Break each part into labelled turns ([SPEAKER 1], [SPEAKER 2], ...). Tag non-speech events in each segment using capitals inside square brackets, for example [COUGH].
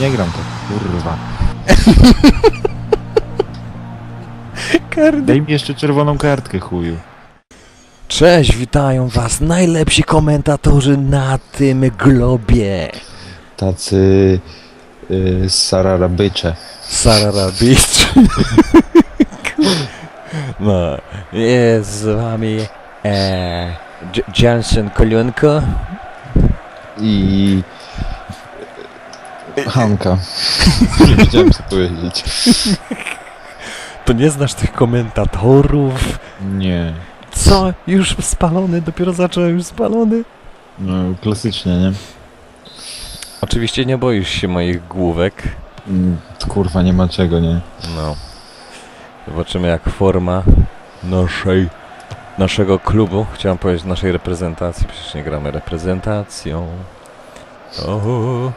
[SPEAKER 1] nie gram tak, kurwa. [LAUGHS]
[SPEAKER 2] Kardy.
[SPEAKER 1] Daj mi jeszcze czerwoną kartkę, chuju.
[SPEAKER 2] Cześć, witają was najlepsi komentatorzy na tym globie.
[SPEAKER 1] Tacy... Yy, sararabycze.
[SPEAKER 2] Sara Beach. [LAUGHS] No, jest z wami e, J- Johnson Kolionko.
[SPEAKER 1] I... Hanka. [LAUGHS] nie wiedziałem co powiedzieć.
[SPEAKER 2] To nie znasz tych komentatorów?
[SPEAKER 1] Nie.
[SPEAKER 2] Co? Już spalony? Dopiero zacząłem już spalony?
[SPEAKER 1] No, klasycznie, nie?
[SPEAKER 2] Oczywiście nie boisz się moich główek.
[SPEAKER 1] Mm, Kurwa, nie ma czego, nie?
[SPEAKER 2] No. Zobaczymy jak forma naszej, naszego klubu, chciałem powiedzieć naszej reprezentacji, przecież nie gramy reprezentacją. O,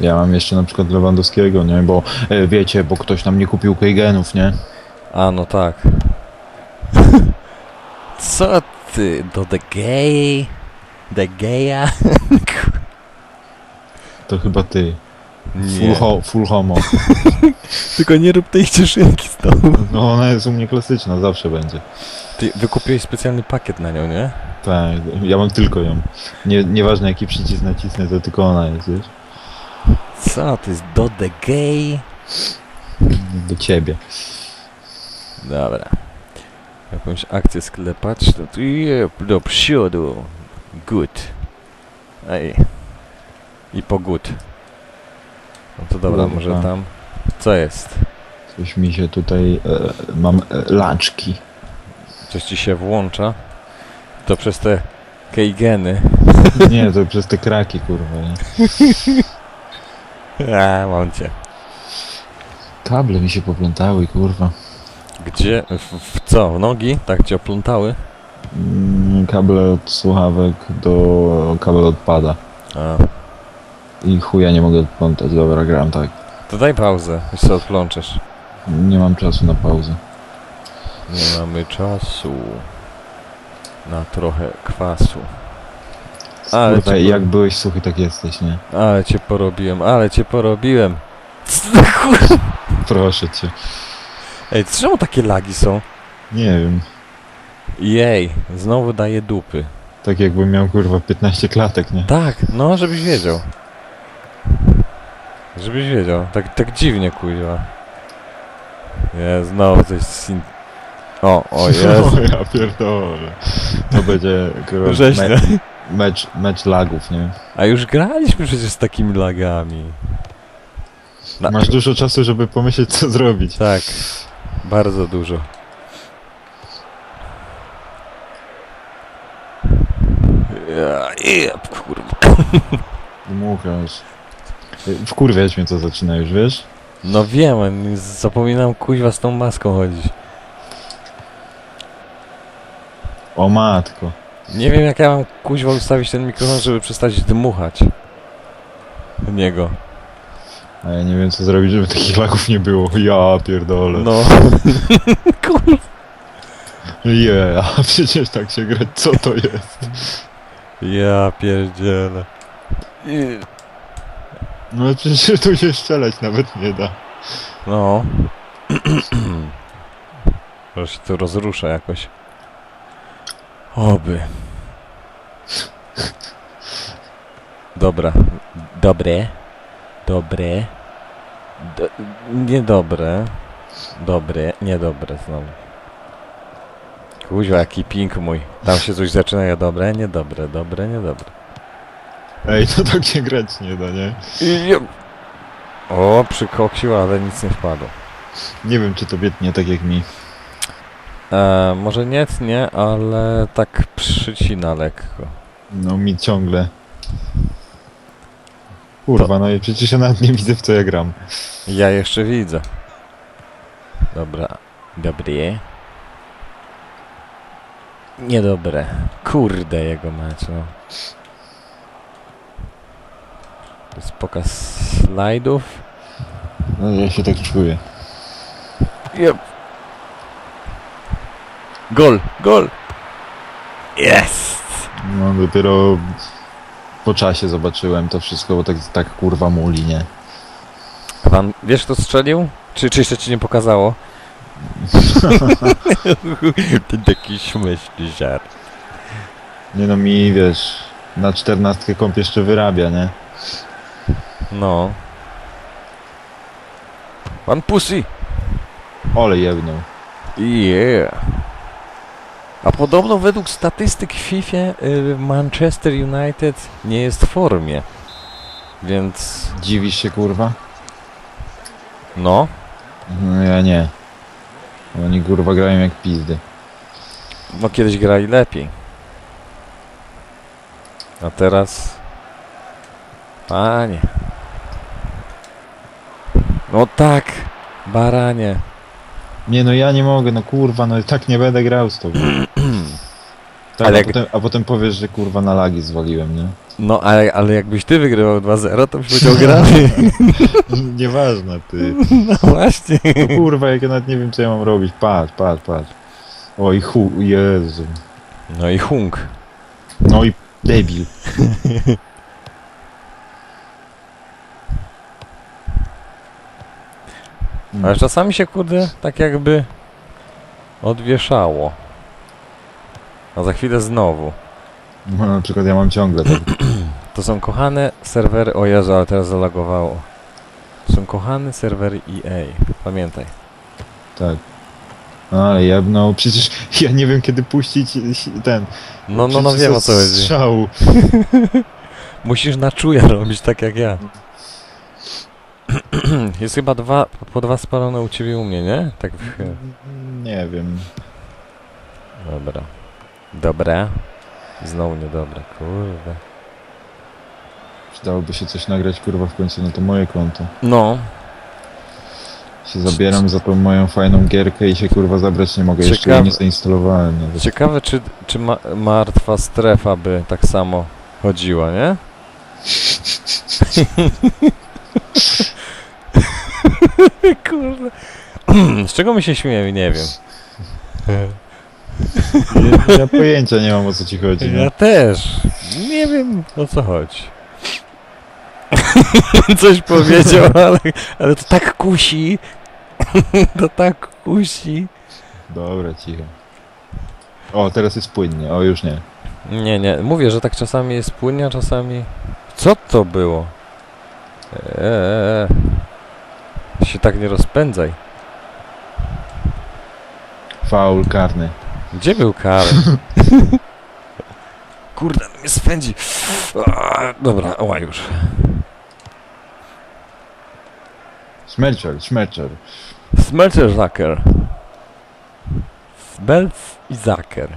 [SPEAKER 1] Ja mam jeszcze na przykład Lewandowskiego, nie? Bo e, wiecie, bo ktoś nam nie kupił Kejgenów, nie?
[SPEAKER 2] a no tak. [LAUGHS] Co ty, do the gay? The gaya?
[SPEAKER 1] To chyba ty. Full, ho, full homo. [LAUGHS]
[SPEAKER 2] Tylko nie rób tej cieszynki z tobą.
[SPEAKER 1] No ona jest u mnie klasyczna, zawsze będzie.
[SPEAKER 2] Ty wykupiłeś specjalny pakiet na nią, nie?
[SPEAKER 1] Tak, ja mam tylko ją. Nie, nieważne jaki przycisk nacisnę, to tylko ona jest, wiesz?
[SPEAKER 2] Co ty, do the gay?
[SPEAKER 1] Do ciebie.
[SPEAKER 2] Dobra. Jakąś akcję sklepać, to tu je do przodu. Good. Ej. I po good. No to dobra,
[SPEAKER 1] Kurwa.
[SPEAKER 2] może tam... Co jest?
[SPEAKER 1] Coś mi się tutaj... E, mam e, laczki.
[SPEAKER 2] Coś ci się włącza? To przez te kejgeny.
[SPEAKER 1] Nie, to przez te kraki, kurwa. Nie? [LAUGHS]
[SPEAKER 2] A, mam cię.
[SPEAKER 1] Kable mi się poplątały, kurwa.
[SPEAKER 2] Gdzie? W, w co? W nogi? Tak cię oplątały?
[SPEAKER 1] Mm, Kable od słuchawek do... kabel odpada.
[SPEAKER 2] A.
[SPEAKER 1] I chuja nie mogę odplątać. Dobra, gram tak.
[SPEAKER 2] To daj pauzę, już odplączesz.
[SPEAKER 1] Nie mam czasu na pauzę.
[SPEAKER 2] Nie mamy czasu na trochę kwasu. Ale
[SPEAKER 1] Kurwa,
[SPEAKER 2] cię
[SPEAKER 1] jak byłeś suchy, tak jesteś, nie?
[SPEAKER 2] Ale cię porobiłem, ale cię porobiłem.
[SPEAKER 1] Proszę cię.
[SPEAKER 2] Ej, czemu takie lagi są?
[SPEAKER 1] Nie wiem.
[SPEAKER 2] Jej, znowu daje dupy.
[SPEAKER 1] Tak jakbym miał, kurwa, 15 klatek, nie?
[SPEAKER 2] Tak, no żebyś wiedział. Żebyś wiedział, tak, tak dziwnie kuźwa. Nie, znowu coś sin... O, o [LAUGHS] jest.
[SPEAKER 1] O, ja pierdolę. To będzie, kurwa,
[SPEAKER 2] Rzeźne.
[SPEAKER 1] Me mecz, mecz lagów, nie?
[SPEAKER 2] A już graliśmy przecież z takimi lagami. Na-
[SPEAKER 1] Masz dużo czasu, żeby pomyśleć, co zrobić.
[SPEAKER 2] Tak, bardzo dużo. Ja, jeb, kurwa.
[SPEAKER 1] Dmuchasz. Wkurwiać mnie to zaczyna już, wiesz?
[SPEAKER 2] No wiem, zapominam kuźwa z tą maską chodzić.
[SPEAKER 1] O matko.
[SPEAKER 2] Nie wiem jak ja mam kuźwa ustawić ten mikrofon, żeby przestać dmuchać. Do niego.
[SPEAKER 1] A ja nie wiem, co zrobić, żeby takich lagów nie było. Ja pierdolę.
[SPEAKER 2] No. [LAUGHS] Kurwa.
[SPEAKER 1] Je, a przecież tak się grać, co to jest?
[SPEAKER 2] Ja pierdzielę.
[SPEAKER 1] No przecież tu się strzelać nawet nie da.
[SPEAKER 2] No. [CLEARS THROAT] Może się to rozrusza jakoś. Oby. Dobra. Dobre. Dobre. Do, niedobre. Dobre. Niedobre znowu. Kuźwa, jaki ping mój. Tam się coś zaczyna, ja dobre, niedobre, dobre, niedobre.
[SPEAKER 1] Ej, to tak się grać nie da, nie?
[SPEAKER 2] I- O, przykoksił, ale nic nie wpadło.
[SPEAKER 1] Nie wiem, czy to biednie tak jak mi.
[SPEAKER 2] E, może nie tnie, ale tak przycina lekko.
[SPEAKER 1] No mi ciągle. Kurwa, no i przecież ja nawet nie widzę w co ja gram.
[SPEAKER 2] Ja jeszcze widzę. Dobra. Dobre. Niedobre. Kurde jego mać, no. To jest pokaz slajdów.
[SPEAKER 1] No ja się tak czuję.
[SPEAKER 2] Yep. Gol, gol! Jest!
[SPEAKER 1] No dopiero po czasie zobaczyłem to wszystko, bo tak, tak kurwa muli, nie?
[SPEAKER 2] Pan wiesz kto strzelił? Czy, czy jeszcze ci nie pokazało? [LAUGHS] Ten taki śmieszny żart.
[SPEAKER 1] Nie no mi, wiesz, na czternastkę komp jeszcze wyrabia, nie?
[SPEAKER 2] No. Pan Pussy!
[SPEAKER 1] Ole jebnął.
[SPEAKER 2] Yeah. A podobno według statystyk w FIFA y, Manchester United nie jest w formie. Więc
[SPEAKER 1] Dziwisz się kurwa?
[SPEAKER 2] no,
[SPEAKER 1] No ja nie. Oni kurwa grają jak pizdy.
[SPEAKER 2] no kiedyś grali lepiej. A teraz... Panie. No tak, baranie.
[SPEAKER 1] Nie no ja nie mogę, no kurwa, no i tak nie będę grał z tobą. [CLEARS THROAT] Tak,
[SPEAKER 2] Ale
[SPEAKER 1] a,
[SPEAKER 2] jak-
[SPEAKER 1] potem, a potem powiesz, że kurwa na lagi zwaliłem, nie?
[SPEAKER 2] No ale, ale jakbyś ty wygrywał 2-0, to byś powiedział grany. [LAUGHS]
[SPEAKER 1] Nieważne, ty. [LAUGHS]
[SPEAKER 2] No właśnie.
[SPEAKER 1] No kurwa, jak ja nawet nie wiem, co ja mam robić. Patrz, patrz, patrz. Oj, chu, Jezu.
[SPEAKER 2] No i hung.
[SPEAKER 1] No i debil. [LAUGHS]
[SPEAKER 2] Ale czasami się kurde tak jakby odwieszało. A za chwilę znowu.
[SPEAKER 1] No, na przykład ja mam ciągle tak. [CLEARS THROAT]
[SPEAKER 2] To są kochane serwery. O Jezu, ale teraz zalagowało. To są kochane serwery EA. Pamiętaj.
[SPEAKER 1] tak. No ale jebną, przecież [LAUGHS] ja nie wiem kiedy puścić ten.
[SPEAKER 2] No, no, no wiem o co chodzi. [LAUGHS] Musisz na czuja robić tak jak ja. [CLEARS THROAT] Jest chyba dwa, po dwa spalone u ciebie u mnie, nie? Tak w...
[SPEAKER 1] Nie wiem.
[SPEAKER 2] Dobra. Dobra. Znowu niedobre, kurde.
[SPEAKER 1] Przydałoby się coś nagrać kurwa w końcu na to moje konto.
[SPEAKER 2] No,
[SPEAKER 1] Się zabieram za tą moją fajną gierkę i się kurwa zabrać nie mogę. Jeszcze jej nie zainstalowałem nawet.
[SPEAKER 2] ciekawe czy, czy ma, martwa strefa by tak samo chodziła, nie? [LAUGHS] Kurde. [CLEARS THROAT] Z czego my się śmiejemy, nie wiem.
[SPEAKER 1] Ja, ja pojęcia nie mam o co ci chodzi.
[SPEAKER 2] Ja
[SPEAKER 1] No.
[SPEAKER 2] też. Nie wiem o co chodzi. [LAUGHS] Coś powiedział, ale, ale to tak kusi. [LAUGHS] to tak kusi.
[SPEAKER 1] Dobra, cicho. O, teraz jest płynnie. O, już nie.
[SPEAKER 2] Nie, nie. Mówię, że tak czasami jest płynnie, a czasami... Co to było? Eee. Się tak nie rozpędzaj.
[SPEAKER 1] Faul karny.
[SPEAKER 2] Gdzie był Karol? [LAUGHS] Kurde, no mnie spędzi. Dobra, oła już.
[SPEAKER 1] Szmerczer, szmerczer.
[SPEAKER 2] Smelter Zaker. Smelc i Zaker.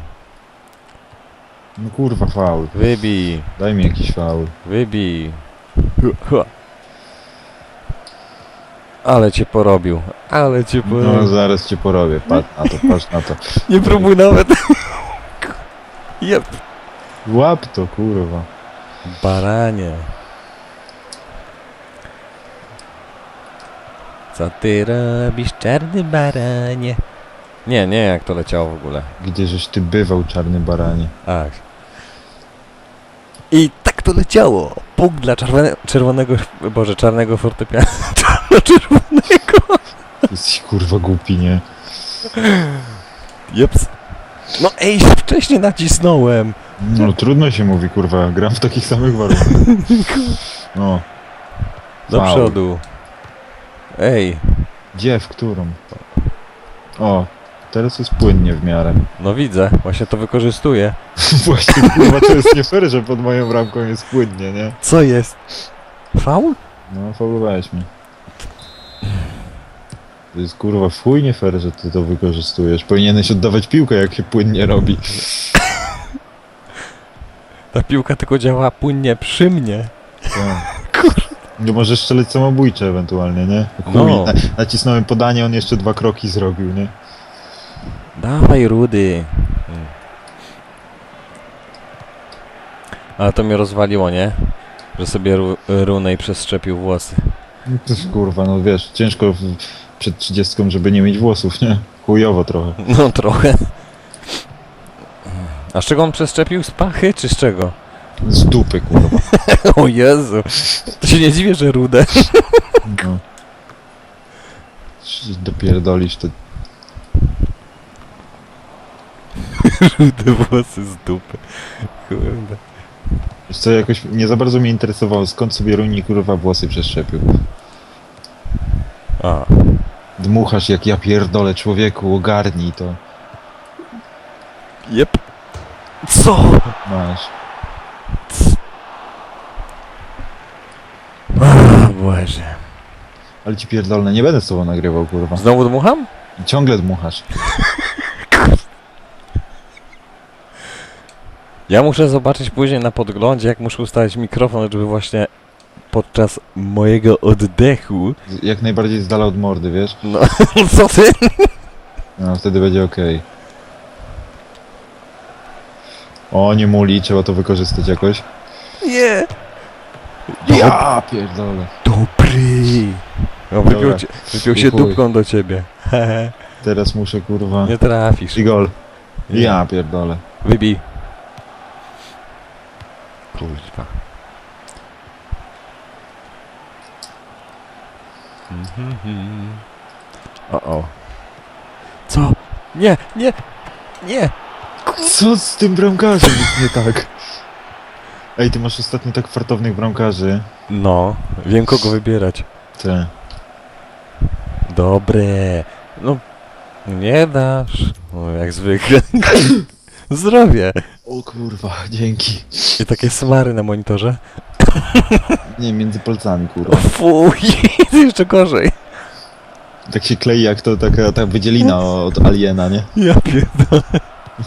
[SPEAKER 1] No kurwa, faul.
[SPEAKER 2] Wybij,
[SPEAKER 1] Daj mi jakiś faul.
[SPEAKER 2] wybij. Hua. Ale cię porobił. Ale cię
[SPEAKER 1] No
[SPEAKER 2] porobił.
[SPEAKER 1] zaraz cię porobię. Patrz na to, patrz na to.
[SPEAKER 2] Nie próbuj nawet. Jep.
[SPEAKER 1] Łap to, kurwa.
[SPEAKER 2] Baranie. Co ty robisz, czarny baranie? Nie, nie, jak to leciało w ogóle.
[SPEAKER 1] Gdzie żeś ty bywał, czarny baranie?
[SPEAKER 2] Tak. I tak to leciało. Punkt dla czerwone, czerwonego, boże, czarnego fortepianu. Czarno-czerwonego.
[SPEAKER 1] Jesteś kurwa głupi, nie?
[SPEAKER 2] Jeps. No ej, wcześniej nacisnąłem.
[SPEAKER 1] No trudno się mówi, kurwa. Gram w takich samych warunkach. No.
[SPEAKER 2] Do
[SPEAKER 1] Faul.
[SPEAKER 2] przodu. Ej,
[SPEAKER 1] Gdzie, w którą? O, teraz jest płynnie w miarę.
[SPEAKER 2] no widzę, właśnie to wykorzystuję. [LAUGHS]
[SPEAKER 1] Właśnie, kurwa, to jest nie fair, że pod moją bramką jest płynnie, nie?
[SPEAKER 2] Co jest? Faul?
[SPEAKER 1] No, faulowałeś mnie. To jest kurwa nie fair, że ty to wykorzystujesz. Powinieneś oddawać piłkę, jak się płynnie robi.
[SPEAKER 2] Ta piłka tylko działa płynnie przy mnie.
[SPEAKER 1] Tak. [LAUGHS] No możesz strzelać samobójcze ewentualnie, nie? Chuj,
[SPEAKER 2] No.
[SPEAKER 1] na, nacisnąłem podanie, on jeszcze dwa kroki zrobił, nie?
[SPEAKER 2] Dawaj, Rudy. Hmm. Ale to mnie rozwaliło, nie? Że sobie ru runej przeszczepił włosy.
[SPEAKER 1] No to jest, kurwa, no wiesz, ciężko w, przed trzydziestką, żeby nie mieć włosów, nie? Chujowo trochę.
[SPEAKER 2] No trochę. A z czego on przeszczepił? Z pachy czy z czego?
[SPEAKER 1] Z dupy, kurwa. [LAUGHS]
[SPEAKER 2] O Jezu. To się nie dziwię, że rude.
[SPEAKER 1] No. Czy Dopierdolisz to... [LAUGHS]
[SPEAKER 2] Rude włosy z dupy. Kurde.
[SPEAKER 1] Wiesz co, jakoś nie za bardzo mnie interesowało, skąd sobie Runi kurwa włosy przeszczepił.
[SPEAKER 2] A.
[SPEAKER 1] Dmuchasz jak ja pierdolę człowieku, ogarnij to.
[SPEAKER 2] Jep. Co?
[SPEAKER 1] Masz.
[SPEAKER 2] A, Boże.
[SPEAKER 1] Ale ci pierdolę, nie będę z tobą nagrywał, kurwa.
[SPEAKER 2] Znowu dmucham?
[SPEAKER 1] Ciągle dmuchasz.
[SPEAKER 2] Ja muszę zobaczyć później na podglądzie, jak muszę ustawić mikrofon, żeby właśnie podczas mojego oddechu...
[SPEAKER 1] Jak najbardziej z dala od mordy, wiesz?
[SPEAKER 2] No, [LAUGHS] co ty?
[SPEAKER 1] No, wtedy będzie okej. O, nie muli, trzeba to wykorzystać jakoś.
[SPEAKER 2] Nie.
[SPEAKER 1] Ja pierdolę.
[SPEAKER 2] Dobry. No, wypił, cię, wypił się dupką do ciebie. [LAUGHS]
[SPEAKER 1] Teraz muszę, kurwa...
[SPEAKER 2] Nie trafisz.
[SPEAKER 1] I gol. Ja pierdolę.
[SPEAKER 2] Wybij. Kurwa. O o. Co? Nie, nie, nie.
[SPEAKER 1] Co z tym bramkarzem jest [LAUGHS] nie tak? Ej, ty masz ostatnio tak fartownych bramkarzy.
[SPEAKER 2] No, wiem kogo wybierać.
[SPEAKER 1] Te.
[SPEAKER 2] Dobre. No, nie dasz. No, jak zwykle. [LAUGHS] Zdrowie.
[SPEAKER 1] O kurwa, dzięki.
[SPEAKER 2] I takie smary na monitorze. [LAUGHS]
[SPEAKER 1] Nie, między palcami,
[SPEAKER 2] O,
[SPEAKER 1] kurwa.
[SPEAKER 2] fuj, [LAUGHS] jeszcze gorzej.
[SPEAKER 1] Tak się klei jak to taka ta wydzielina od aliena, nie?
[SPEAKER 2] Ja pierdolę.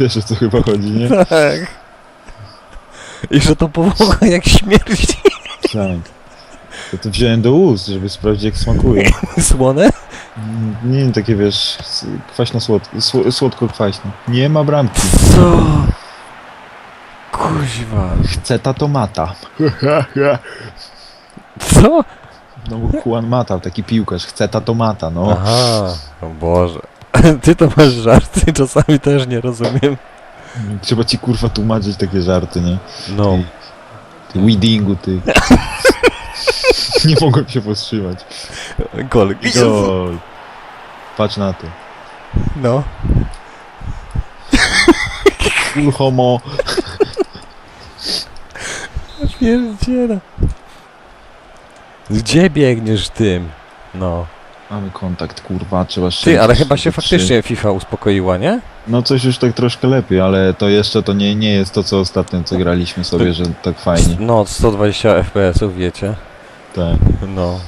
[SPEAKER 1] Wiesz o co chyba chodzi, nie?
[SPEAKER 2] Tak. I że to powącha jak śmierć.
[SPEAKER 1] Tak. To to wziąłem do ust, żeby sprawdzić jak smakuje.
[SPEAKER 2] Słone?
[SPEAKER 1] Mm, Nie, takie wiesz, s- kwaśno-słodko, sło- słodko-kwaśne. Nie ma bramki.
[SPEAKER 2] Co? Kuźwa.
[SPEAKER 1] Chce ta tomata. [LAUGHS]
[SPEAKER 2] Co?
[SPEAKER 1] No bo Juan Mata, taki piłkarz, chce ta tomata, no.
[SPEAKER 2] Aha. O Boże. [LAUGHS] Ty to masz żarty, czasami też nie rozumiem.
[SPEAKER 1] Trzeba ci kurwa tłumaczyć takie żarty, nie?
[SPEAKER 2] No.
[SPEAKER 1] Ty weedingu, ty. [LAUGHS] Nie mogłem się powstrzymać.
[SPEAKER 2] Gol.
[SPEAKER 1] Gol. Patrz na to.
[SPEAKER 2] No.
[SPEAKER 1] Full homo.
[SPEAKER 2] Pierdziela. Gdzie biegniesz tym? No.
[SPEAKER 1] Mamy kontakt, kurwa, trzeba
[SPEAKER 2] Ty,
[SPEAKER 1] strzelić
[SPEAKER 2] ale chyba się faktycznie FIFA uspokoiła, nie?
[SPEAKER 1] No coś już tak troszkę lepiej, ale to jeszcze to nie, nie jest to, co ostatnio, co graliśmy sobie, że tak fajnie.
[SPEAKER 2] No, 120 FPS-ów, wiecie.
[SPEAKER 1] Tak.
[SPEAKER 2] No.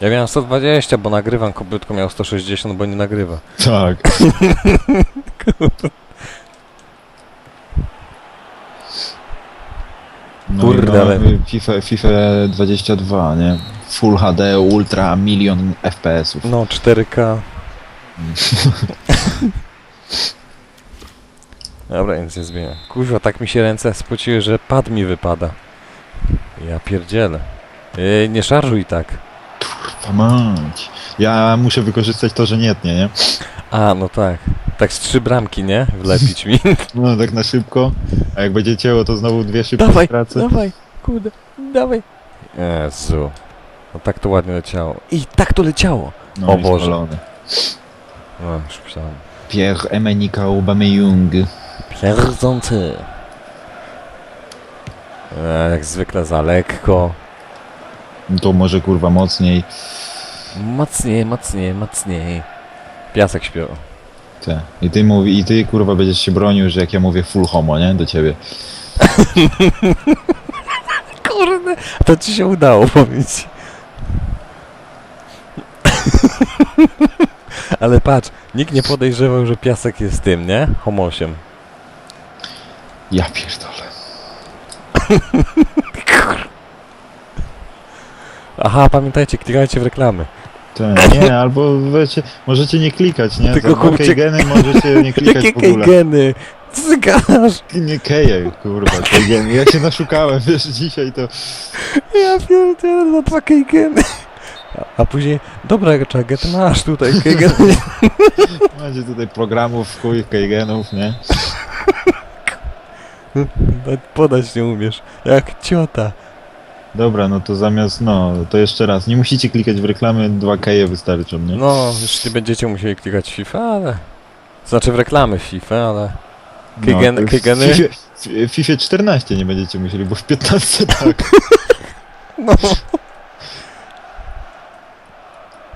[SPEAKER 2] Ja miałem 120, bo nagrywam, kobytko miał 160, bo nie nagrywa.
[SPEAKER 1] Tak. [LAUGHS] [LAUGHS] No
[SPEAKER 2] Kurde,
[SPEAKER 1] no,
[SPEAKER 2] ale-
[SPEAKER 1] FIFA, FIFA 22, nie? Full HD, ultra, milion FPS-ów.
[SPEAKER 2] No, 4K. [LAUGHS] Dobra, nic nie zmienia. Kurwa, tak mi się ręce spociły, że pad mi wypada. Ja pierdzielę. Yy, nie szarżuj tak.
[SPEAKER 1] Kurwa mać. Ja muszę wykorzystać to, że nie tnie, nie?
[SPEAKER 2] A, no tak. Tak z trzy bramki, nie? Wlepić mi. [LAUGHS]
[SPEAKER 1] No tak na szybko, a jak będzie cięło, to znowu dwie szybkie
[SPEAKER 2] dawaj,
[SPEAKER 1] stracę.
[SPEAKER 2] dawaj, kurde, dawaj. Jezu. No tak to ładnie leciało. I tak to leciało.
[SPEAKER 1] No
[SPEAKER 2] O
[SPEAKER 1] i
[SPEAKER 2] Boże. No, już myślałem.
[SPEAKER 1] Pierre Emenika Aubameyang.
[SPEAKER 2] Pierdzący. E, jak zwykle za lekko.
[SPEAKER 1] No To może kurwa mocniej.
[SPEAKER 2] Mocniej, mocniej, mocniej. Piasek śpiewał.
[SPEAKER 1] Te. I ty mówi, i ty kurwa będziesz się bronił, że jak ja mówię full homo, nie? Do ciebie. [LAUGHS]
[SPEAKER 2] Kurde, to ci się udało powiedzieć. [LAUGHS] Ale patrz, nikt nie podejrzewał, że piasek jest tym, nie? Homosiem.
[SPEAKER 1] Ja pierdolę. [LAUGHS]
[SPEAKER 2] Aha, pamiętajcie, klikajcie w reklamy.
[SPEAKER 1] Nie, albo wiecie, możecie nie klikać, nie?
[SPEAKER 2] Tylko
[SPEAKER 1] dwa
[SPEAKER 2] kupcie-
[SPEAKER 1] kejgeny możecie nie [LAUGHS] klikać
[SPEAKER 2] Jakie
[SPEAKER 1] w ogóle.
[SPEAKER 2] kejgeny? Co ty gadasz?
[SPEAKER 1] Nie keje, kurwa, kejgeny. Ja się naszukałem, [LAUGHS] wiesz, dzisiaj to...
[SPEAKER 2] Ja pierdolę, no dwa kejgeny. A, a później, dobra, Czaget, masz tutaj kejgeny. [LAUGHS]
[SPEAKER 1] Macie tutaj programów, chuj, kejgenów, nie?
[SPEAKER 2] Podać nie umiesz. Jak ciota.
[SPEAKER 1] Dobra, no to zamiast, no, to jeszcze raz. Nie musicie klikać w reklamy, 2K wystarczą, nie?
[SPEAKER 2] No, nie będziecie musieli klikać w FIFA, ale... Znaczy w reklamy w FIFA, ale...
[SPEAKER 1] No,
[SPEAKER 2] Kygen,
[SPEAKER 1] to w
[SPEAKER 2] Kygeny?
[SPEAKER 1] FIFA, w FIFA 14 nie będziecie musieli, bo w 15 tak. [LAUGHS]
[SPEAKER 2] No.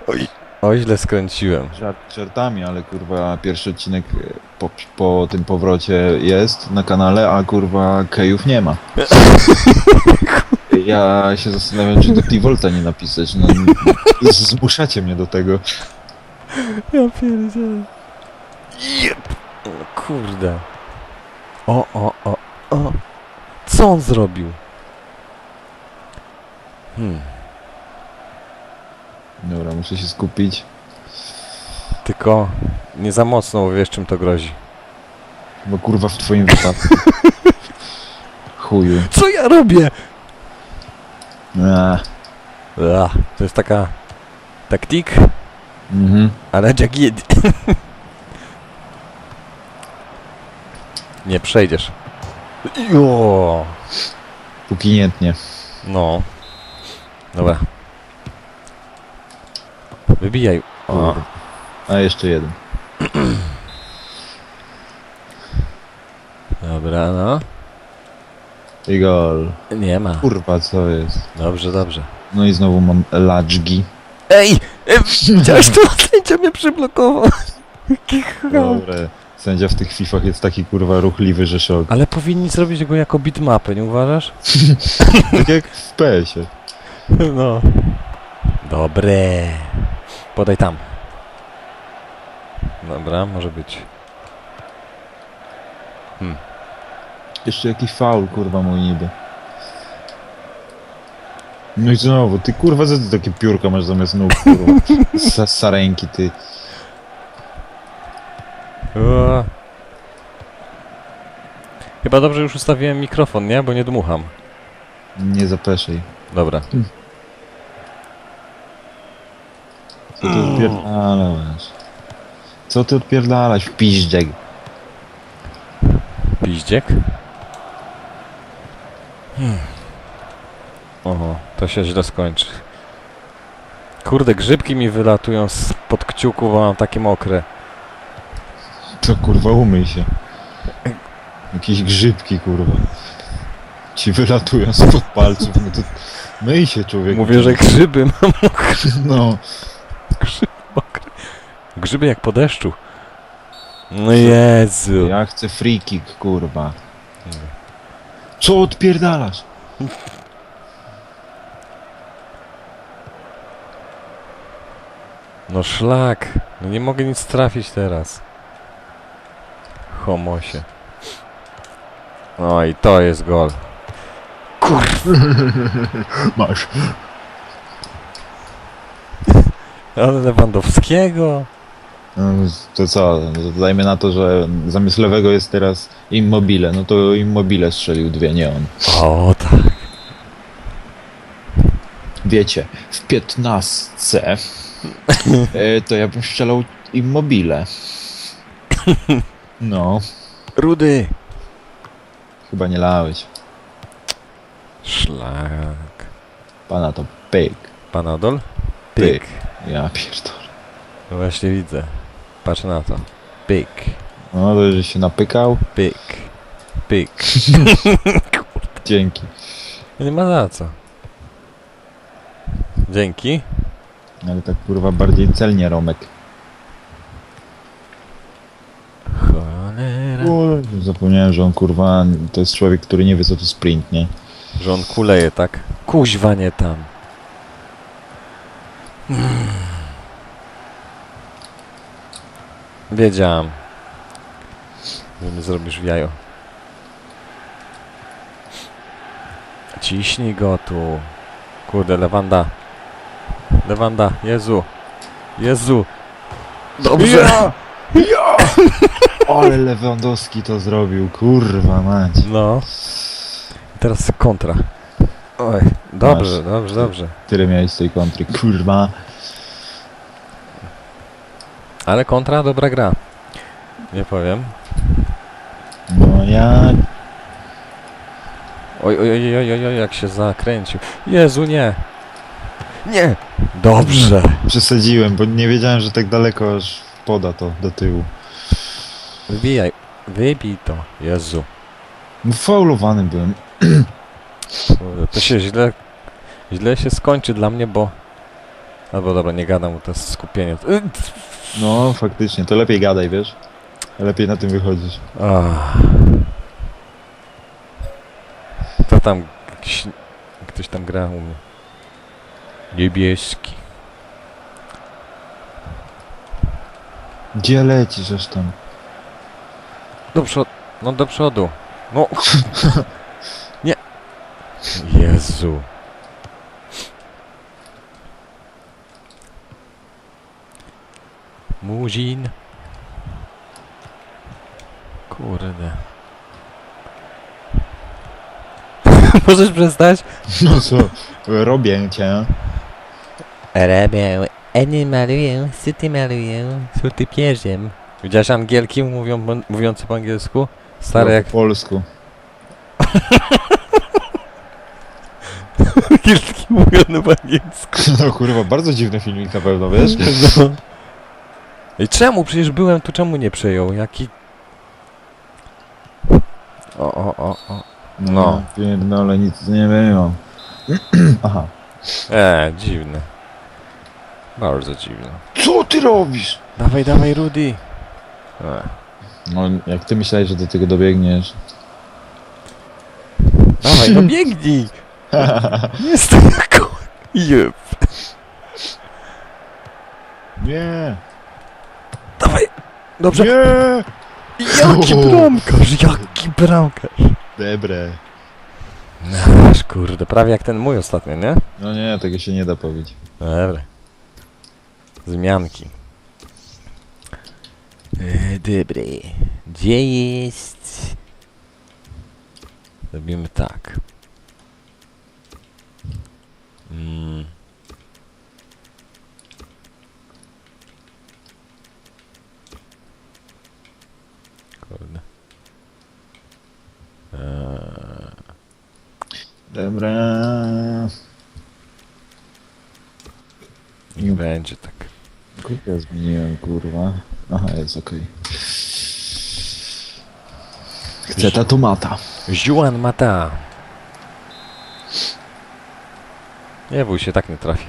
[SPEAKER 2] Oj. Oj, źle skręciłem.
[SPEAKER 1] Żart żartami, ale kurwa pierwszy odcinek e, po, po tym powrocie jest na kanale, a kurwa kejów nie ma. [LAUGHS] Ja się zastanawiam, czy do T-Volta nie napisać. No, zmuszacie mnie do tego.
[SPEAKER 2] Ja pierdzielę. Jep. O, Kurde. O, o, o, o. Co on zrobił? Hmm.
[SPEAKER 1] Dobra, muszę się skupić.
[SPEAKER 2] Tylko nie za mocno, bo wiesz czym to grozi.
[SPEAKER 1] Bo kurwa w twoim wypadku. [LAUGHS] Chuju.
[SPEAKER 2] Co ja robię? Ach, to jest taka taktik,
[SPEAKER 1] mhm.
[SPEAKER 2] ale jak jedzie. [LAUGHS] Nie przejdziesz. Jo.
[SPEAKER 1] Póki nie tnie.
[SPEAKER 2] No. Dobra. Wybijaj. O.
[SPEAKER 1] A jeszcze jeden.
[SPEAKER 2] Dobra, no.
[SPEAKER 1] I gol.
[SPEAKER 2] Nie ma.
[SPEAKER 1] Kurwa, co jest?
[SPEAKER 2] Dobrze, dobrze.
[SPEAKER 1] No i znowu mam laczgi.
[SPEAKER 2] Ej! Widziałeś to? Sędzia mnie przyblokował. Jaki cham.
[SPEAKER 1] Dobra. Sędzia w tych fifach jest taki kurwa ruchliwy, że szok.
[SPEAKER 2] Ale powinni zrobić go jako bitmapę, nie uważasz? [LAUGHS]
[SPEAKER 1] Tak jak w PS-ie.
[SPEAKER 2] No. Dobre. Podaj tam. Dobra, może być.
[SPEAKER 1] Jeszcze jakiś faul, kurwa mój niby. No i znowu, ty kurwa, co ty takie piórka masz zamiast nóg, kurwa? [LAUGHS] Sa sarenki, ty.
[SPEAKER 2] O. Chyba dobrze już ustawiłem mikrofon, nie? Bo nie dmucham.
[SPEAKER 1] Nie zapeszaj.
[SPEAKER 2] Dobra.
[SPEAKER 1] Co ty odpierdalasz? Co ty odpierdalasz w piździek?
[SPEAKER 2] Piździek? Hmm. Oho, to się źle skończy. Kurde, grzybki mi wylatują z pod kciuku, bo mam takie mokre.
[SPEAKER 1] To kurwa, umyj się. Jakieś grzybki, kurwa. Ci wylatują spod palców, no to myj się, człowiek.
[SPEAKER 2] Mówię, że grzyby mam mokre.
[SPEAKER 1] No,
[SPEAKER 2] Grzyby mokre. Grzyby jak po deszczu. No Jezu.
[SPEAKER 1] ja chcę free kick, kurwa. Co odpierdalasz?
[SPEAKER 2] No szlak. No nie mogę nic trafić teraz. Homosie. No i to jest gol. [LAUGHS]
[SPEAKER 1] Masz.
[SPEAKER 2] Ale Lewandowskiego.
[SPEAKER 1] No, to co? Dajmy na to, że zamiast lewego jest teraz Immobile. No to Immobile strzelił dwie, nie on.
[SPEAKER 2] O tak.
[SPEAKER 1] Wiecie, w 15 e, to ja bym strzelał Immobile. No,
[SPEAKER 2] Rudy.
[SPEAKER 1] chyba nie lałeś.
[SPEAKER 2] Szlak.
[SPEAKER 1] Pana to pyk.
[SPEAKER 2] Panadol?
[SPEAKER 1] Pyk. Ja pierdolę.
[SPEAKER 2] No właśnie widzę. Patrz na to. Pyk.
[SPEAKER 1] No to, że się napykał.
[SPEAKER 2] Pyk. Pyk. [LAUGHS]
[SPEAKER 1] Dzięki.
[SPEAKER 2] Nie ma za co. Dzięki.
[SPEAKER 1] Ale tak kurwa bardziej celnie Romek.
[SPEAKER 2] Cholera.
[SPEAKER 1] Zapomniałem, że on kurwa to jest człowiek, który nie wie co to sprint, nie?
[SPEAKER 2] Że on kuleje, tak? Kuźwa nie tam. Wiedziałam. Że mi zrobisz w jajo. Ciśnij go tu. Kurde, Lewanda. Lewanda, Jezu. Jezu. Dobrze.
[SPEAKER 1] Ja! Ja! [LAUGHS] Ale Lewandowski to zrobił, kurwa mać.
[SPEAKER 2] No. Teraz kontra. Oj, dobrze, dobrze, dobrze.
[SPEAKER 1] Tyle miałeś z tej kontry, kurwa.
[SPEAKER 2] Ale kontra, dobra gra. Nie powiem.
[SPEAKER 1] No ja...
[SPEAKER 2] Oj, oj, oj, oj, oj, oj, jak się zakręcił. Jezu, nie. Nie. Dobrze.
[SPEAKER 1] Przesadziłem, bo nie wiedziałem, że tak daleko aż poda to do tyłu.
[SPEAKER 2] Wybijaj. Wybij to. Jezu.
[SPEAKER 1] No, faulowany byłem.
[SPEAKER 2] To się źle... Źle się skończy dla mnie, bo... Albo dobra, nie gadam, bo to jest skupienie.
[SPEAKER 1] No, faktycznie, to lepiej gadaj, wiesz? Lepiej na tym wychodzisz.
[SPEAKER 2] Ach. To tam... Jakiś, ktoś tam gra u mnie. Niebieski.
[SPEAKER 1] Gdzie lecisz aż tam?
[SPEAKER 2] Do przodu. No do przodu. No. [LAUGHS] Nie. Jezu. Muzin. Kurde. [LAUGHS] Możesz przestać?
[SPEAKER 1] No co? Robię cię.
[SPEAKER 2] Robię. Eny maluję, syty maluję, suty pierziem. Widziałeś Angielki mówią, mówiące po angielsku? Stare jak
[SPEAKER 1] Po polsku. [LAUGHS]
[SPEAKER 2] Angielski mówione po angielsku.
[SPEAKER 1] No kurwa, bardzo dziwny filmik na pewno, wiesz? [LAUGHS]
[SPEAKER 2] No. I czemu? Przecież byłem tu, czemu nie przejął? Jaki... O, o, o, o. No.
[SPEAKER 1] Pierdolę, nic nie było. [CLEARS THROAT] Aha.
[SPEAKER 2] E, dziwne. Bardzo dziwne.
[SPEAKER 1] Co ty robisz?
[SPEAKER 2] Dawaj, dawaj, Rudy. E.
[SPEAKER 1] No, jak ty myślałeś, że do tego dobiegniesz.
[SPEAKER 2] Dawaj, no [LAUGHS] biegnij! [LAUGHS] Jest tylko... Jeb.
[SPEAKER 1] Nie!
[SPEAKER 2] Dawaj! Dobrze.
[SPEAKER 1] Nie!
[SPEAKER 2] Jaki bramkarz, jaki bramkarz.
[SPEAKER 1] Dobre.
[SPEAKER 2] Aż kurde, prawie jak ten mój ostatnio, nie?
[SPEAKER 1] No nie, tego się nie da powiedzieć.
[SPEAKER 2] Dobra. Zmianki. E, Dobry. Gdzie jest... Robimy tak. Mm. Kurde. Eee,
[SPEAKER 1] Dobra.
[SPEAKER 2] niech będzie tak.
[SPEAKER 1] Kurwa, zmieniłem, kurwa. Aha, jest okej. Chcę ta tomata.
[SPEAKER 2] Juan Mata. Nie bój się, tak nie trafi.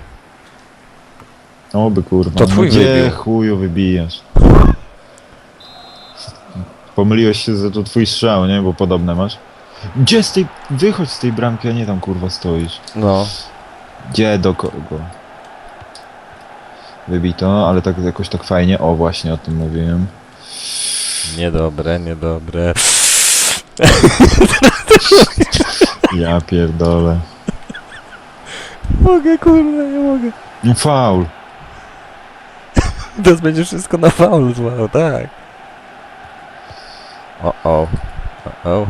[SPEAKER 1] Oby kurwa.
[SPEAKER 2] To twój
[SPEAKER 1] no gdzie
[SPEAKER 2] wybił.
[SPEAKER 1] chuju wybijasz? Pomyliłeś się, że to twój strzał, nie? Bo podobne masz. Gdzie z tej... Wychodź z tej bramki, a nie tam kurwa stoisz.
[SPEAKER 2] No.
[SPEAKER 1] Gdzie, do kogo? Wybij to, ale tak jakoś tak fajnie. O, właśnie o tym mówiłem.
[SPEAKER 2] Niedobre, niedobre.
[SPEAKER 1] Ja pierdolę.
[SPEAKER 2] Mogę, kurde, nie mogę.
[SPEAKER 1] No faul.
[SPEAKER 2] Teraz będzie wszystko na faul złał, tak. O, o. O, o.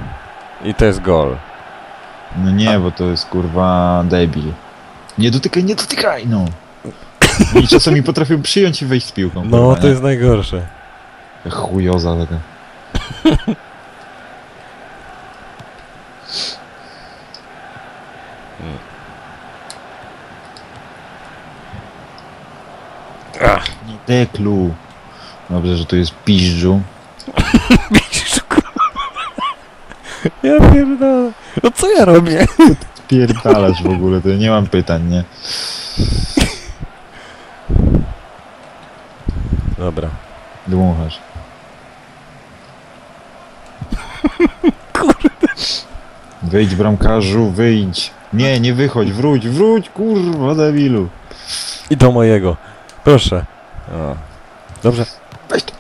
[SPEAKER 2] I to jest gol.
[SPEAKER 1] No nie, bo to jest kurwa debil. Nie dotykaj, nie dotykaj, no. [LAUGHS] I czasami potrafią przyjąć i wejść z piłką.
[SPEAKER 2] No,
[SPEAKER 1] kurwa,
[SPEAKER 2] to
[SPEAKER 1] nie?
[SPEAKER 2] jest najgorsze.
[SPEAKER 1] Chujoza taka.
[SPEAKER 2] Ach.
[SPEAKER 1] Nie deklu. Dobrze, że tu jest piżdżu. [LAUGHS]
[SPEAKER 2] Ja pierdolę. No co ja robię?
[SPEAKER 1] Pierdalasz w ogóle, to nie mam pytań, nie?
[SPEAKER 2] Dobra.
[SPEAKER 1] Dmuchasz. Wyjdź bramkarzu, wyjdź. Nie, nie wychodź, wróć, wróć, kurwa debilu.
[SPEAKER 2] I do mojego. Proszę. O. Dobrze.
[SPEAKER 1] Weź to.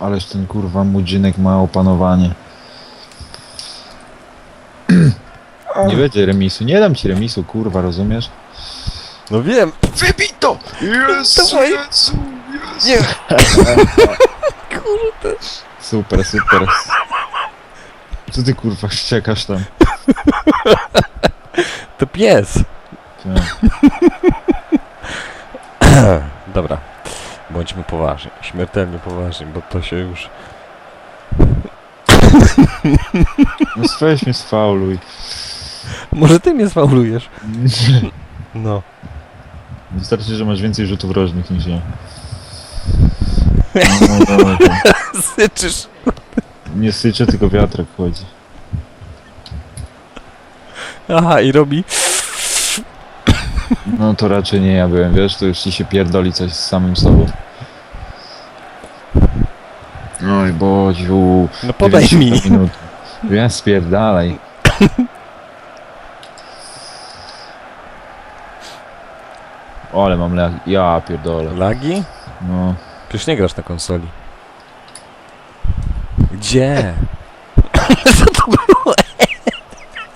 [SPEAKER 1] Ależ ten kurwa mudzynek ma opanowanie. Nie będzie remisu, nie dam ci remisu, kurwa, rozumiesz?
[SPEAKER 2] No wiem.
[SPEAKER 1] Wybij to! Jezu,
[SPEAKER 2] Dawaj.
[SPEAKER 1] Jezu, Jezu.
[SPEAKER 2] Nie. [LAUGHS] Kurde.
[SPEAKER 1] Super, super. Co ty kurwa szczekasz tam?
[SPEAKER 2] To pies.
[SPEAKER 1] Ja. [CLEARS THROAT]
[SPEAKER 2] Dobra. Bądźmy poważni. Śmiertelnie poważni, bo to się już...
[SPEAKER 1] No weź mnie sfauluj.
[SPEAKER 2] Może ty mnie sfaulujesz? [LAUGHS] No.
[SPEAKER 1] Wystarczy, że masz więcej rzutów rożnych niż ja. [LAUGHS] No, no, no, no.
[SPEAKER 2] Syczysz.
[SPEAKER 1] Nie syczę, tylko wiatrak wchodzi.
[SPEAKER 2] Aha, i robi...
[SPEAKER 1] No to raczej nie ja byłem, wiesz, to już ci się pierdoli coś z samym sobą. Oj, Bodziu.
[SPEAKER 2] No podaj mi.
[SPEAKER 1] 90 Minut. Ja spierdalaj. [LAUGHS] O, ale mam lag. Ja pierdolę.
[SPEAKER 2] Lagi?
[SPEAKER 1] No.
[SPEAKER 2] Przecież nie grasz na konsoli. Gdzie?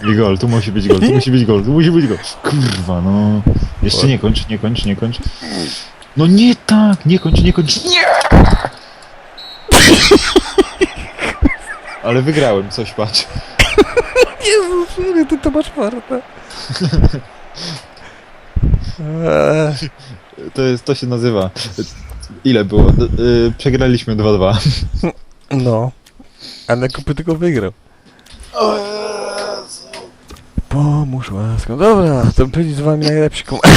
[SPEAKER 2] [LAUGHS]
[SPEAKER 1] I gol, tu musi być gol, tu musi być gol, tu musi być gol. Kurwa, no. Jeszcze nie kończ, nie kończ, nie kończ. No nie tak, nie kończ, nie kończ. Nie! Ale wygrałem, coś patrz. [LAUGHS]
[SPEAKER 2] Jezus, ty to masz farta. [LAUGHS] Eee,
[SPEAKER 1] To jest, to się nazywa. Ile było? Y, przegraliśmy 2-2.
[SPEAKER 2] No. A na kupy tylko wygrał. Pomóż łaską. Dobra, to byli z wami najlepsi kom... [LAUGHS]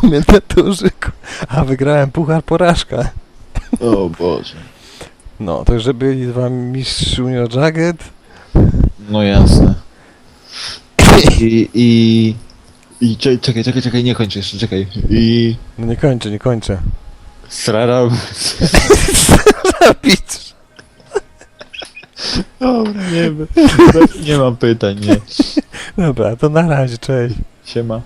[SPEAKER 2] komentatorzy. A wygrałem puchar porażka.
[SPEAKER 1] O Boże.
[SPEAKER 2] No, to że byli z wami mistrz Junior Jagged.
[SPEAKER 1] No jasne. [LAUGHS] I, i, i cze- czekaj, czekaj, czekaj, nie kończ jeszcze, czekaj. I
[SPEAKER 2] No nie kończę, nie kończę.
[SPEAKER 1] Strara...
[SPEAKER 2] Zabić.
[SPEAKER 1] Dobra, nie wiem. Nie mam pytań, nie.
[SPEAKER 2] Dobra, to na razie, cześć.
[SPEAKER 1] Siema.